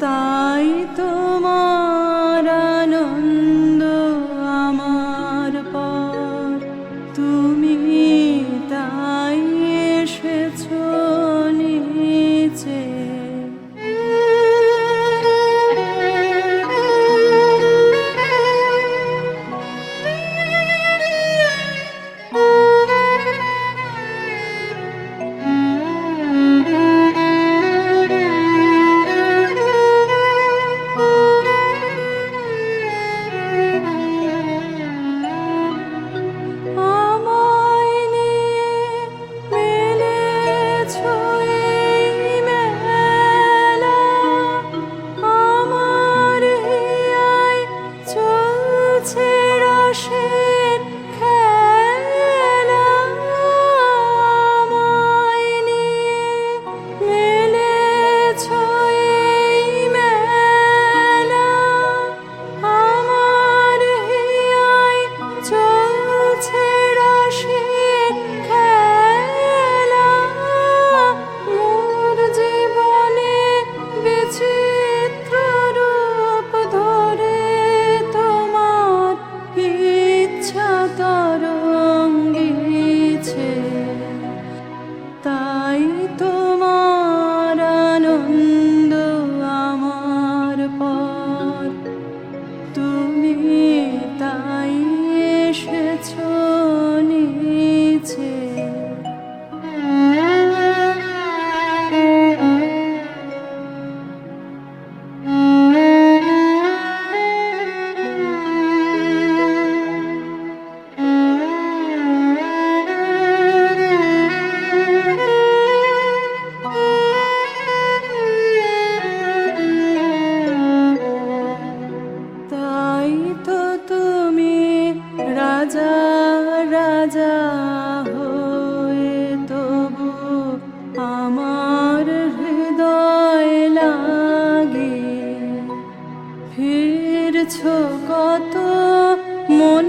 তাই তোমার আনন্দ আমার পর। তুমি তাই এসেছ। রাজা রাজা হয়ে তবু আমার হৃদয় লাগে। ফিরছ কত মন